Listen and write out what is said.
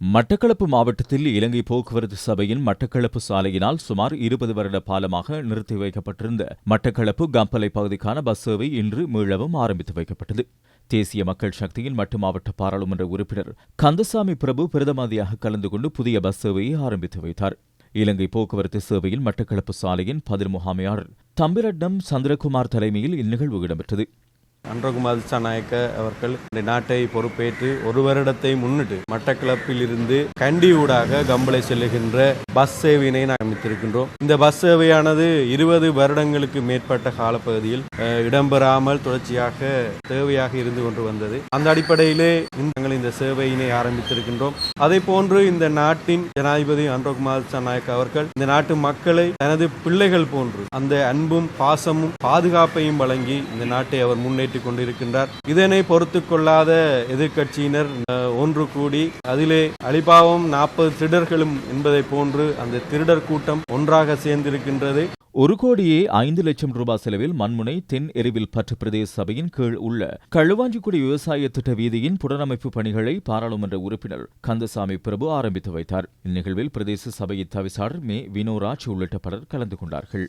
மட்டக்களப்பு மாவட்டத்தில் இலங்கை போக்குவரத்து சபையின் மட்டக்களப்பு சாலையினால் சுமார் இருபது வருட பாலமாக நிறுத்தி வைக்கப்பட்டிருந்த மட்டக்களப்பு கம்பலை பகுதிக்கான பஸ் சேவை இன்று மீளவும் ஆரம்பித்து வைக்கப்பட்டது. தேசிய மக்கள் சக்தியின் மட்டு மாவட்ட பாராளுமன்ற உறுப்பினர் கந்தசாமி பிரபு பிரதமதியாக கலந்து கொண்டு புதிய பஸ் சேவையை ஆரம்பித்து வைத்தார். இலங்கை போக்குவரத்து சேவையில் மட்டக்களப்பு சாலையின் பதில் முகாமையாளர் தம்பிரட்னம் சந்திரகுமார் தலைமையில் இந்நிகழ்வு இடம்பெற்றது. அன்றகுமார் திசாநாயக்க அவர்கள் இந்த நாட்டை பொறுப்பேற்று ஒரு வருடத்தை முன்னிட்டு மட்டக்களப்பில் இருந்து கண்டி ஊடாக கம்பளை செல்லுகின்ற பஸ் சேவையினை ஆரம்பித்திருக்கின்றோம் இந்த பஸ் சேவையானது இருபது வருடங்களுக்கு மேற்பட்ட காலப்பகுதியில் இடம்பெறாமல் தொடர்ச்சியாக தேவையாக இருந்து கொண்டு வந்தது. அந்த அடிப்படையிலே நாங்கள் இந்த சேவையினை ஆரம்பித்திருக்கின்றோம். அதே போன்று இந்த நாட்டின் ஜனாதிபதி அன்றகுமார் திசாநாயக்க அவர்கள் இந்த நாட்டு மக்களை தனது பிள்ளைகள் போன்று அந்த அன்பும் பாசமும் பாதுகாப்பையும் வழங்கி இந்த நாட்டை அவர் முன்னேற்றிக் கொண்டிருக்கின்றார். இதனை பொறுத்து கொள்ளாத எதிர்க்கட்சியினர் ஒன்று கூடி அதிலே அலிபாவம் நாற்பது திருடர்களும் என்பதை போன்று அந்த திருடர் கூட்டம் ஒன்றாக சேர்ந்திருக்கின்றது. ஒரு கோடியே ஐந்து லட்சம் ரூபாய் செலவில் மண்முனை தென் எரிவில் பற்று பிரதேச சபையின் கீழ் உள்ள களுவாஞ்சிக்குடி விவசாய திட்ட வீதியின் புனரமைப்பு பணிகளை பாராளுமன்ற உறுப்பினர் கந்தசாமி பிரபு ஆரம்பித்து வைத்தார். இந்நிகழ்வில் பிரதேச சபையின் தவிசாளர் மே வினோராஜ் உள்ளிட்ட பலர் கலந்து கொண்டார்கள்.